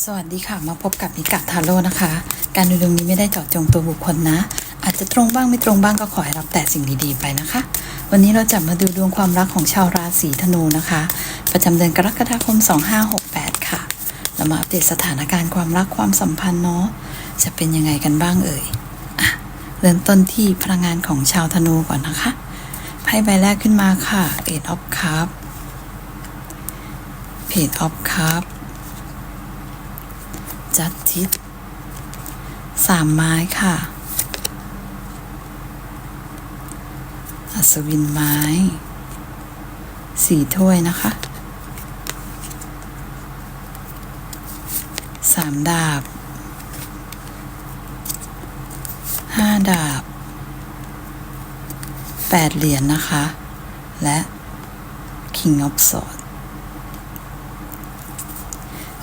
สวัสดีค่ะ มาพบกับมิกะทาโร่นะคะ การดูดวงนี้ไม่ได้เจาะจงตัวบุคคลนะ อาจจะตรงบ้างไม่ตรงบ้างก็ขอให้รับแต่สิ่งดีๆไปนะคะ วันนี้เราจะมาดูดวงความรักของชาวราศีธนูนะคะ ประจำเดือนกรกฎาคม 2568 ค่ะ เรามาอัปเดตสถานการณ์ความรักความสัมพันธ์เนาะจะเป็นยังไงกันบ้างเอ่ยอะเริ่มต้นที่พลังงานของชาวธนูก่อนนะคะไพ่ใบแรกขึ้นมาค่ะ Eight of Cups Page of Cups จัดทิศสามไม้ค่ะ อัศวินไม้สี่ถ้วยนะคะสามดาบห้าดาบแปดเหรียญนนะคะ และ King of Swords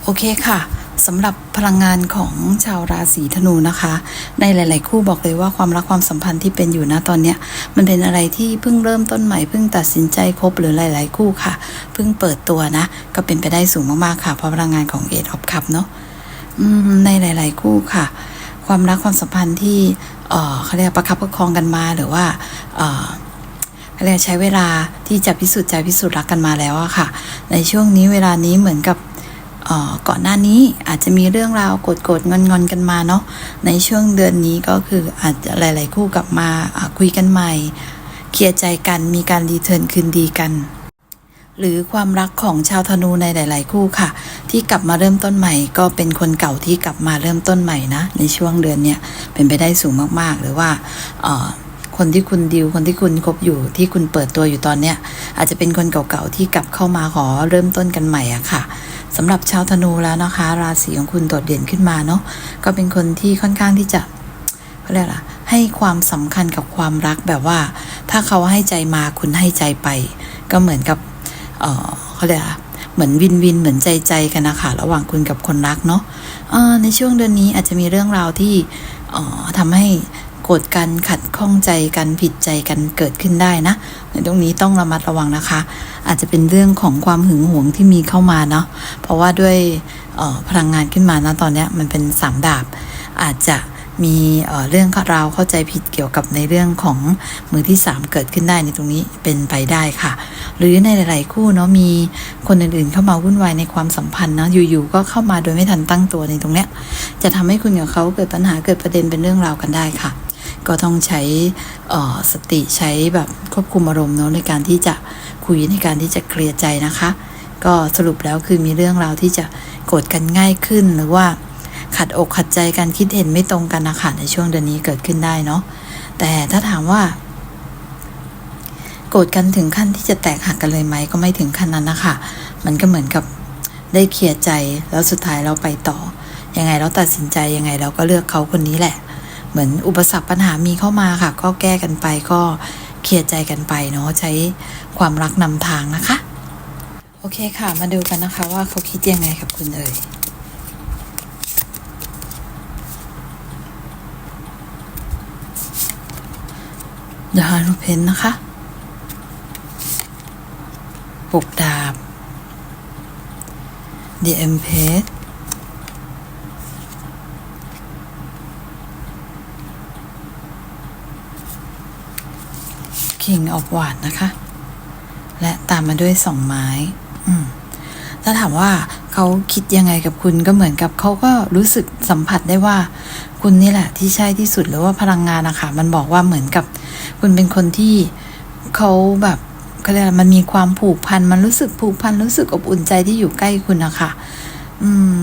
โอเคค่ะ สำหรับพลังงานของชาวราศีธนูนะคะ ในหลาย ๆ คู่บอกเลยว่าความรักความสัมพันธ์ที่เป็นอยู่นะตอนเนี้ยมันเป็นอะไรที่เพิ่งเริ่มต้นใหม่เพิ่งตัดสินใจคบหรือหลาย ๆ คู่ค่ะ เพิ่งเปิดตัวนะ ก็เป็นไปได้สูงมาก ๆ ค่ะ เพราะพลังงานของเอ of Cup เนาะในหลาย ๆ คู่ค่ะ ความรักความสัมพันธ์ที่เเขาเรียกประคับประคองกันมาหรือว่าเขาเรียกใช้เวลาที่จะพิสูจน์ใจพิสูจน์รักกันมาแล้วอะค่ะ ในช่วงนี้เวลานี้เหมือนกับ ก่อนหน้านี้อาจจะมีเรื่องราวโกรธๆงอนๆกันมาเนาะในช่วงเดือนนี้ก็คืออาจจะหลาย ๆ คู่กลับมาคุยกันใหม่ เคลียร์ใจกันมีการรีเทิร์นคืนดีกันหรือความรักของชาวธนูในหลาย ๆ คู่ค่ะ ที่กลับมาเริ่มต้นใหม่ ก็เป็นคนเก่าที่กลับมาเริ่มต้นใหม่นะในช่วงเดือนเนี้ยเป็นไปได้สูงมากๆ หรือว่าคนที่คุณดิวคนที่คุณคบอยู่ที่คุณเปิดตัวอยู่ตอนเนี้ยอาจจะเป็นคนเก่า ๆ ที่กลับเข้ามาขอเริ่มต้นกันใหม่อะค่ะ สำหรับชาวธนูแล้วนะคะ ราศีของคุณโดดเด่นขึ้นมาเนาะก็เป็นคนที่ค่อนข้างที่จะเขาเรียกอะไรให้ความสำคัญกับความรักแบบว่า ถ้าเขาให้ใจมาคุณให้ใจไป ก็เหมือนกับเออเขาเรียกอะเหมือนวินวินเหมือนใจใจกันนะคะระหว่างคุณกับคนรักเนาะในช่วงเดือนนี้อาจจะมีเรื่องราวที่ทำให้ กรธกันขัดข้องใจกันผิดใจกันเกิดขึ้นได้นะ ในตรงนี้ต้องระมัดระวังนะคะ อาจจะเป็นเรื่องของความหึงหวงที่มีเข้ามาเนาะเพราะว่าด้วยออพลังงานขึ้นมานะตอนนี้มันเป็นสามดาบ อาจจะมีเออเรื่องราวเข้าใจผิดเกี่ยวกับในเรื่องของมือที่สามเกิดขึ้นได้ในตรงนี้เป็นไปได้ค่ะ หรือในหลาย ๆ คู่เนาะมีคนอื่นๆ เข้ามาวุ่นวายในความสัมพันธ์เนาะอยู่ ๆ ก็เข้ามาโดยไม่ทันตั้งตัวในตรงเนี้ยจะทำให้คุณกับเขาเกิดปัญหาเกิดประเด็นเป็นเรื่องราวกันได้ค่ะ ก็ต้องใช้สติใช้แบบควบคุมอารมณ์เนาะในการที่จะคุยในการที่จะเคลียร์ใจนะคะ ก็สรุปแล้วคือมีเรื่องราวที่จะโกรธกันง่ายขึ้น หรือว่าขัดอกขัดใจกันคิดเห็นไม่ตรงกันนะคะในช่วงเดือนนี้เกิดขึ้นได้เนาะแต่ถ้าถามว่า โกรธกันถึงขั้นที่จะแตกหักกันเลยไหมก็ไม่ถึงขั้นนั้นนะคะมันก็เหมือนกับได้เคลียร์ใจแล้วสุดท้ายเราไปต่อยังไงเราตัดสินใจยังไงเราก็เลือกเขาคนนี้แหละ เหมือนอุปสรรคปัญหามีเข้ามาค่ะ ก็แก้กันไปก็เคลียร์ใจกันไปเนาะใช้ความรักนำทางนะคะ โอเคค่ะ มาดูกันนะคะว่าเขาคิดยังไงกับคุณเอ่ย The h a r u p e n นะคะปกดาบ The Empress King of w a n d นะคะ และตามมาด้วยสองไม้อมถ้าถามว่าเขาคิดยังไงกับคุณก็เหมือนกับเขาก็รู้สึกสัมผัสได้ว่า คุณนี่แหละ ที่ใช่ที่สุดหรือว่าพลังงานนะคะมันบอกว่าเหมือนกับ คุณเป็นคนที่เขาแบบเขาเรียกมันมีความผูกพัน มันรู้สึกผูกพัน รู้สึกอบอุ่นใจที่อยู่ใกล้คุณนะคะอืม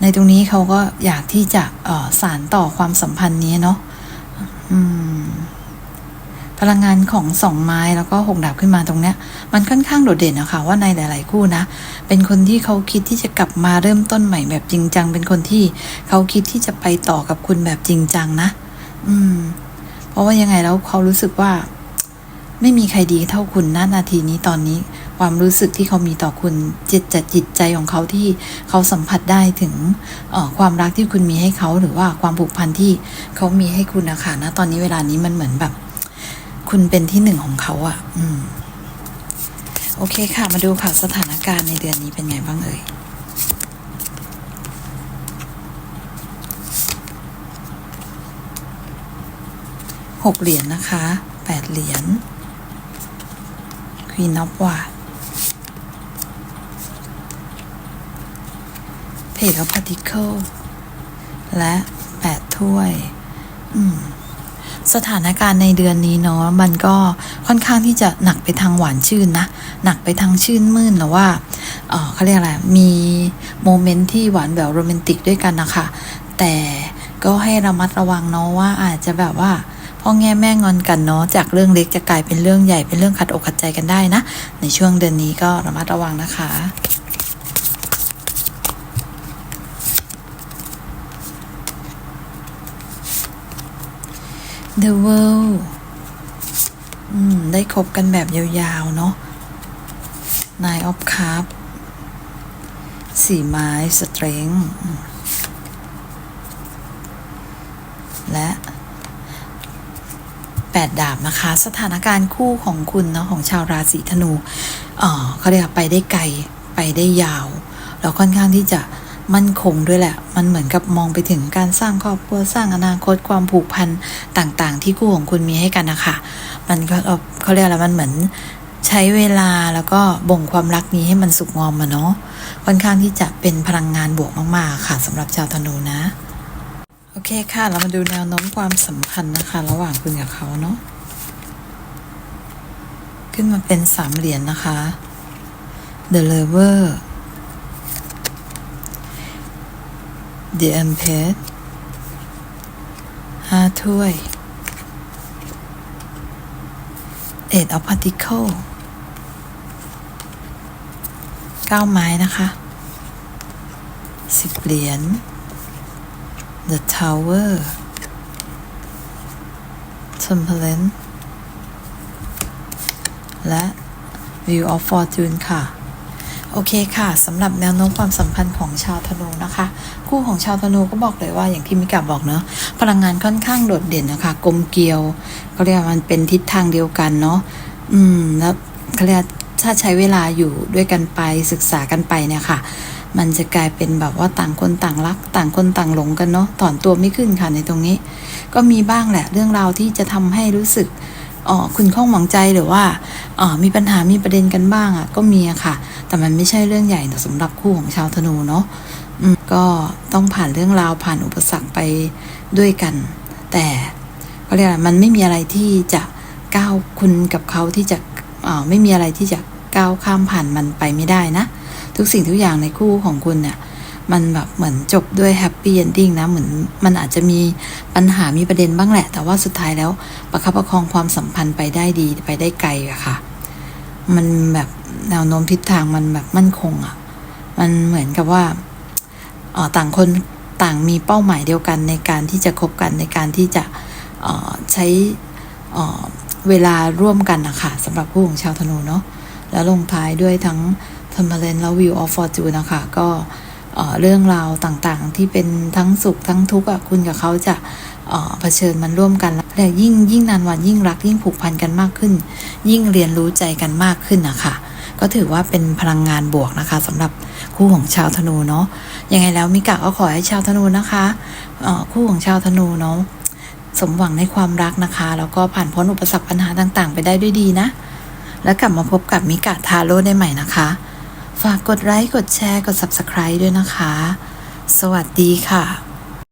ในตรงนี้เขาก็อยากที่จะออสารต่อความสัมพันธ์นี้เนาะอืม พลังงานของสองไม้แล้วก็หกดาบขึ้นมาตรงเนี้ย มันค่อนข้างโดดเด่นนะคะว่าในหลาย ๆ คู่นะ เป็นคนที่เขาคิดที่จะกลับมาเริ่มต้นใหม่แบบจริงจัง เป็นคนที่เขาคิดที่จะไปต่อกับคุณแบบจริงจังนะ อืม เพราะว่ายังไงแล้วเขารู้สึกว่า ไม่มีใครดีเท่าคุณณนาทีนี้ตอนนี้ ความรู้สึกที่เขามีต่อคุณจิตจัดจิตใจของเขาที่เขาสัมผัสได้ถึงความรักที่คุณมีให้เขาหรือว่าความผูกพันที่เขามีให้คุณนะคะณตอนนี้เวลานี้มันเหมือนแบบ คุณเป็นที่หนึ่งของเขาอะ่ะ อืม โอเคค่ะ มาดูค่ะสถานการณ์ในเดือนนี้เป็นไงบ้างเอ่ยหกเหรียญนนะคะแปดเหรียญควีนอฟวาเพจอพาร์ติเคิลและแปดถ้วย อืม สถานการณ์ในเดือนนี้เนาะมันก็ค่อนข้างที่จะหนักไปทางหวานชื่นนะหนักไปทางชื่นมื่นหรือว่าเออเขาเรียกอะไรมีโมเมนต์ที่หวานแบบโรแมนติกด้วยกันนะคะแต่ก็ให้ระมัดระวังเนาะว่าอาจจะแบบว่าพ่อแง่แม่งอนกันเนาะจากเรื่องเล็กจะกลายเป็นเรื่องใหญ่เป็นเรื่องขัดอกขัดใจกันได้นะ ในช่วงเดือนนี้ก็ระมัดระวังนะคะ The World อืม ได้คบกันแบบยาวๆ เนาะ Nine of Cup สี่ไม้ Strength และแปดดาบนะคะ สถานการณ์คู่ของคุณเนาะของชาวราศีธนู เออเขาเรียกไปได้ไกล ไปได้ยาว แล้วค่อนข้างที่จะ มั่นคงด้วยแหละ มันเหมือนกับมองไปถึงการสร้างครอบครัวสร้างอนาคตความผูกพันต่างๆ ที่คู่ของคุณมีให้กันนะคะมันก็เขาเรียกอะไรมันเหมือนใช้เวลาแล้วก็บ่งความรักนี้ให้มันสุกงอมมาเนาะค่อนข้างที่จะเป็นพลังงานบวกมาก ๆ ค่ะสำหรับชาวธนูนะ โอเคค่ะ เรามาดูแนวโน้มความสัมพันธ์นะคะ ระหว่างคุณกับเขาเนาะขึ้นมาเป็นสามเหรียญนะคะ The Lover เดียมเพชรห้าถ้วยเอ็ดออฟพาร์ติเคิลเก้าไม้นะคะสิบเหรียญ The Tower Temperance และ View of Fortune ค่ะ โอเคค่ะสำหรับแนวโน้มความสัมพันธ์ของชาวธนูนะคะ คู่ของชาวธนูก็บอกเลยว่าอย่างที่มิกาบอกเนาะพลังงานค่อนข้างโดดเด่นนะคะกลมเกลียวเขาเรียกว่ามันเป็นทิศทางเดียวกันเนาะอืมแล้วเขาเรียกถ้าใช้เวลาอยู่ด้วยกันไปศึกษากันไปเนี่ยค่ะ มันจะกลายเป็นแบบว่าต่างคนต่างรัก ต่างคนต่างหลงกันเนาะถอนตัวไม่ขึ้นค่ะในตรงนี้ ก็มีบ้างแหละเรื่องราวที่จะทำให้รู้สึกอ๋อคุณข้องหมองใจหรือว่าอ๋อมีปัญหามีประเด็นกันบ้างอะ่ะก็มีอะค่ะ แต่มันไม่ใช่เรื่องใหญ่สำหรับคู่ของชาวธนูเนาะก็ต้องผ่านเรื่องราวผ่านอุปสรรคไปด้วยกัน แต่เขาเรียกมันไม่มีอะไรที่จะก้าวคุณกับเขาที่จะไม่มีอะไรที่จะก้าวข้ามผ่านมันไปไม่ได้นะ ทุกสิ่งทุกอย่างในคู่ของคุณเนี่ยมันแบบเหมือนจบด้วยแฮปปี้เอนดิ้งนะเหมือนมันอาจจะมีปัญหามีประเด็นบ้างแหละ แต่ว่าสุดท้ายแล้วประคับประคองความสัมพันธ์ไปได้ดีไปได้ไกลอะค่ะ มันแบบแนวโน้มทิศทางมันแบบมั่นคงอะมันเหมือนกับว่าออต่างคนต่างมีเป้าหมายเดียวกันในการที่จะคบกันในการที่จะออใช้เวลาร่วมกันนะคะสำหรับคู่ของชาวธนูเนาะแล้วลงท้ายด้วยทั้ง t e m p e r a n c e และ View of Fortune นะคะก็เอ่อเรื่องราวต่างๆที่เป็นทั้งสุขทั้งทุกข์อะคุณกับเขาจะ เผชิญมันร่วมกันและยิ่งยิ่งนานวันยิ่งรักยิ่งผูกพันกันมากขึ้น ยิ่งเรียนรู้ใจกันมากขึ้นนะคะก็ถือว่าเป็นพลังงานบวกนะคะสำหรับคู่ของชาวธนูเนาะยังไงแล้วมิกะก็ขอให้ชาวธนูนะคะคู่ของชาวธนูเนาะสมหวังในความรักนะคะ แล้วก็ผ่านพ้นอุปสรรคปัญหาต่าง ๆ ไปได้ด้วยดีนะ แล้วกลับมาพบกับมิกะทาโร่ได้ใหม่นะคะ ฝากกดไลค์กดแชร์กด Subscribe ด้วยนะคะ สวัสดีค่ะ